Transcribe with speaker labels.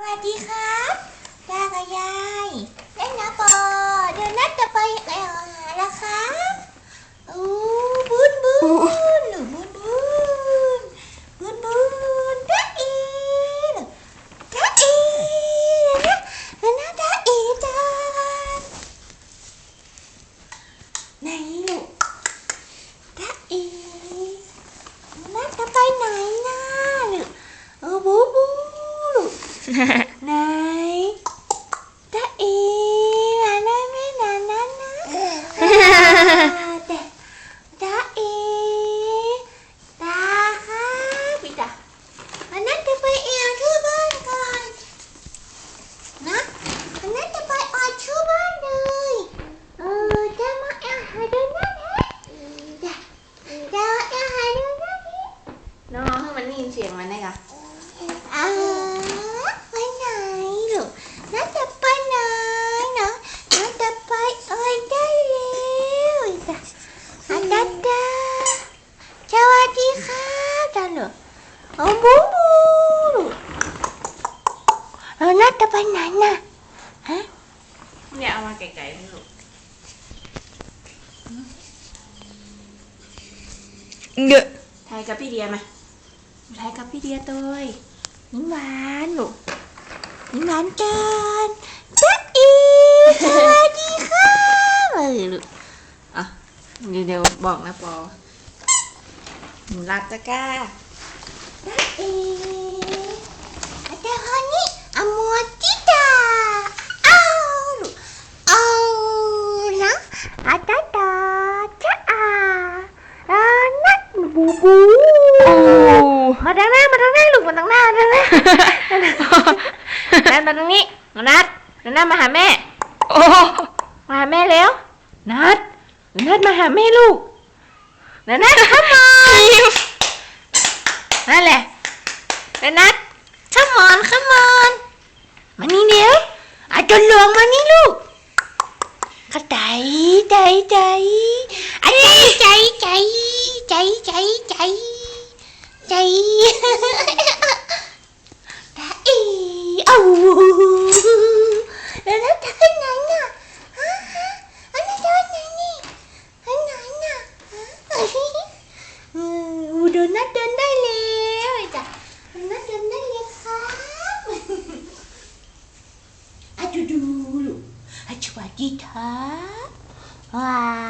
Speaker 1: สวัสดีครับตากับยายเล่นนะปอเดี๋ยวนัดจะไปไปเอาอาหารแล้วครับอู้บุญบุญหนูบุญบุญบุญบุญจ้าอีจ้าอีนะนะจ้าอีจ้าไหนลูกจ้าอีนัดจะไปไหนนะลูกเออบูบู ลูก ไหนตาเอมาหน้าไม่นานนั้นนะแต่ตาเอตาครับพี่ตาวันนั้นจะไปเอวที่บ้านก่อนนะวันนั้นจะไปออดที่บ้านเลยเออจะมาเอวหาดูนั่นฮะจะจะเอวหาดูนั่นฮะ
Speaker 2: น้องให้มันได้ยินเสียงมันได้ค่ะ
Speaker 1: อ่าไปไหนลูกน้าจะไปไหนเนาะน้าจะไปเอ้ยได้แล้วจ้ะอาจารย์จ้าสวัสดีครับจ้าลู กโอ้บูบูลูกเออน้าจะไปไหนน่ะฮะ
Speaker 2: เนี่ยเอามาไกลๆให้ลูก
Speaker 3: เยอะ
Speaker 2: ไทยกับพี่เดียมาไทยกับพี่เดียตัวเอ้ย
Speaker 1: ยิ้มหวานลูกยิ้มหวานกันจ้าอีสวัสดีครับเออลูก
Speaker 2: อะเดี๋ยวเดี๋ยวบอกนะปอรักตะกร้า
Speaker 1: มาทางหน้ามาทางหน้าลูกมาทางหน้าทางหน้า
Speaker 2: นัดมาตรงนี้น้องนัดน้องนัดมาหาแม่
Speaker 3: โอ้
Speaker 2: มาหาแม่แล้ว นัดน้องนัดมาหาแม่ลูกน้องนัดเข้ามานั่นแหละ น้องนัด
Speaker 1: come on come on มานี่เดี๋ยวอาจนหลวงมานี่ลูกกระใจใจใจอาใจใจใจใจใจใจใจตาอีเอาแล้วนัดจะไปไหนน่ะฮะอันนั้จะไปไหนนี่ไปไหนน่ะอืมโดนัทเดินได้แล้วไอ้จ้ะ นัดเดินได้เลยครับ อาจูดูลูก